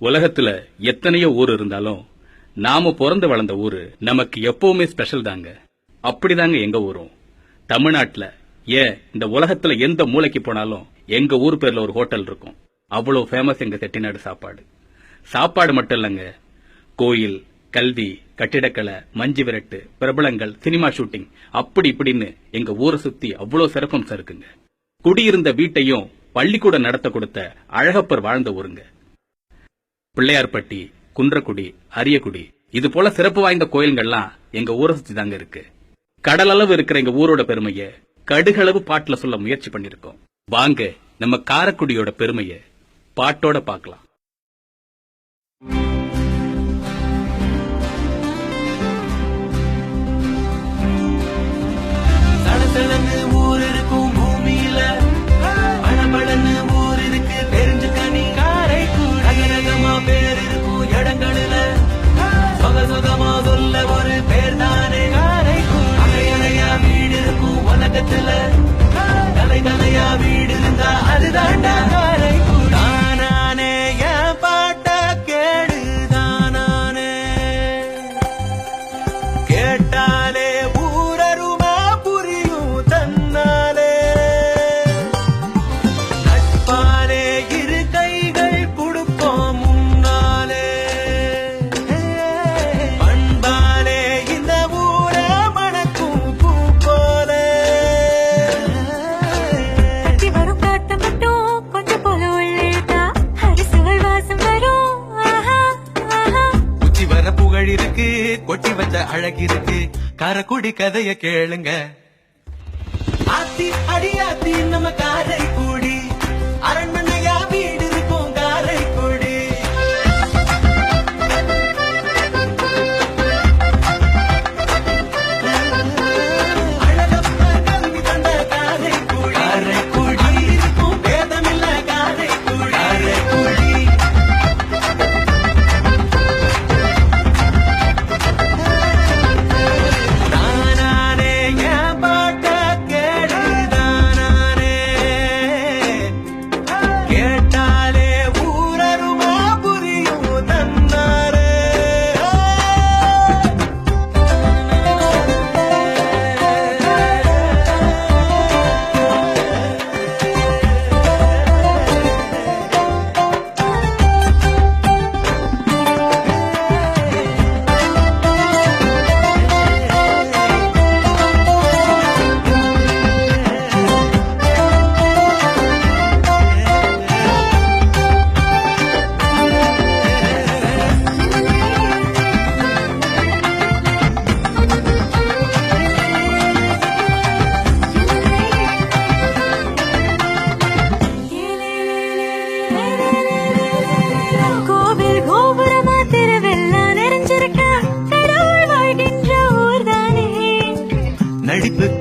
உலகத்துல எத்தனையோ ஊர் இருந்தாலும் நாம பிறந்து வளர்ந்த ஊரு நமக்கு எப்பவுமே ஸ்பெஷல் தாங்க. அப்படிதாங்க எங்க ஊரும். தமிழ்நாட்டுல ஏன் இந்த உலகத்துல எந்த மூலைக்கு போனாலும் எங்க ஊர் பேர்ல ஒரு ஹோட்டல் இருக்கும். அவ்வளவு ஃபேமஸ் எங்க செட்டிநாடு சாப்பாடு. சாப்பாடு மட்டும் இல்லங்க. கோயில் கல்வி கட்டிடக்கலை மஞ்சு விரட்டு பிரபலங்கள் சினிமா ஷூட்டிங் அப்படி இப்படின்னு எங்க ஊரை சுத்தி அவ்வளவு சிறப்பம்சம் இருக்குங்க குடியிருந்த வீட்டையும் பள்ளிக்கூடம் நடத்த கொடுத்த அழகப்பர் வாழ்ந்த ஊருங்க. பிள்ளையார்பட்டி குன்றக்குடி அரியக்குடி. இது போல சிறப்பு வாய்ந்த கோயில்கள்லாம் எங்க ஊரை சுத்தி தாங்க இருக்கு. கடலளவு இருக்கிற எங்க ஊரோட பெருமைய கடுகளவு பாட்டுல சொல்ல முயற்சி பண்ணிருக்கோம். வாங்க நம்ம காரக்குடியோட பெருமைய பாட்டோட பார்க்கலாம். இருந்தா கொட்டி வச்ச அழகு இருக்கு. காரக்குடி கதைய கேளுங்க. ஆத்தி அடியாத்தி நம்ம காரை கூடி அரண்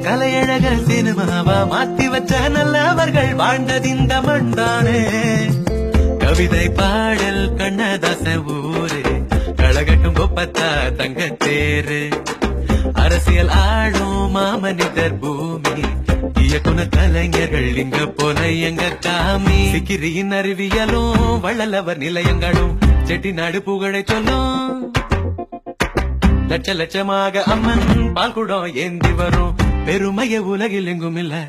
கலையழக சினிமாவா மாத்தி வச்ச நல்லவர்கள் வாழ்ந்ததிந்த மண்தானே கவிதை பாடல் கண்ணதாச ஊரு. கழகட்டும் கொப்பத்தா தங்க தேரு. அரசியல் ஆளும் மாமனிதர் பூமி. இயக்குன கலைஞர்கள் இங்க போல எங்க காமி. சிக்கிரியின் அறிவியலும் வள்ளலவர் நிலையங்களும். செட்டி நாடு புகழை சொல்லும் லட்ச லட்சமாக அம்மன் பால்குடம் ஏந்தி வரும். பெருமைய உலகில் எங்கும் இல்லை